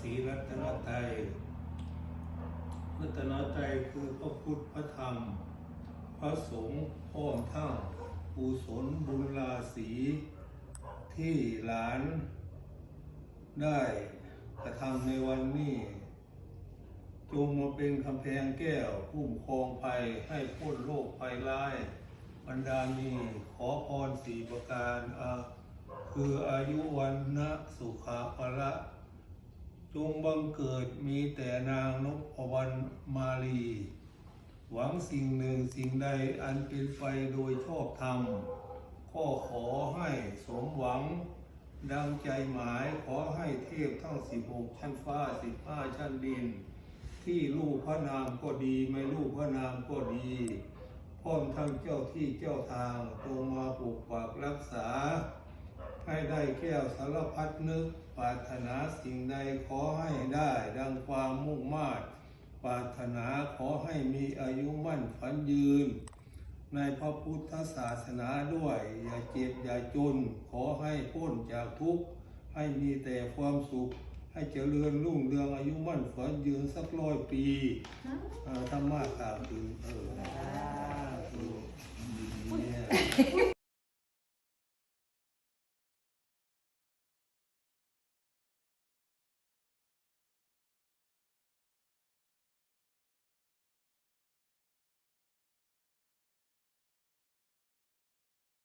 ศีรัตนตรัยรัตนตรัยคือพระพุทธพระธรรม พระสงฆ์พร้อมทั้งกุศลบุญราศีที่หลานได้กระทำในวันนี้จงมาเป็นคำแพงแก้วคุ้มครองภัยให้พ้นโรคภัยร้าย บรรดามีขอพรสี่ประการคืออายุวันนะสุขะพละ จงบังเกิดมีแต่นางนพวันมาลี หวังสิ่งหนึ่งสิ่งใดอันเป็นไปโดยชอบธรรมก็ขอให้สมหวัง ดังใจหมายขอให้เทพทั้ง16ชั้นฟ้า15ชั้นดิน ที่ลูกพระนามก็ดีไม่ลูกพระนามก็ดีพร้อมทั้งเจ้าที่เจ้าทางจงมาปกปักรักษา ให้ได้แก้วสารพัดนึก ปรารถนาสิ่งใดขอให้ได้ ดังความมุ่งมา่ปรารถนาขอให้มีอายุมั่นฝันยืน ในพระพุทธศาสนาด้วย อย่าเจ็บอย่าจน ขอให้พ้นจากทุกข์ ให้มีแต่ความสุข ให้เจริญรุ่งเรืองอายุมั่นฝันยืนสักร้อยปีเอ่อธรรมะกล่าวถึงเออเออเนี่ย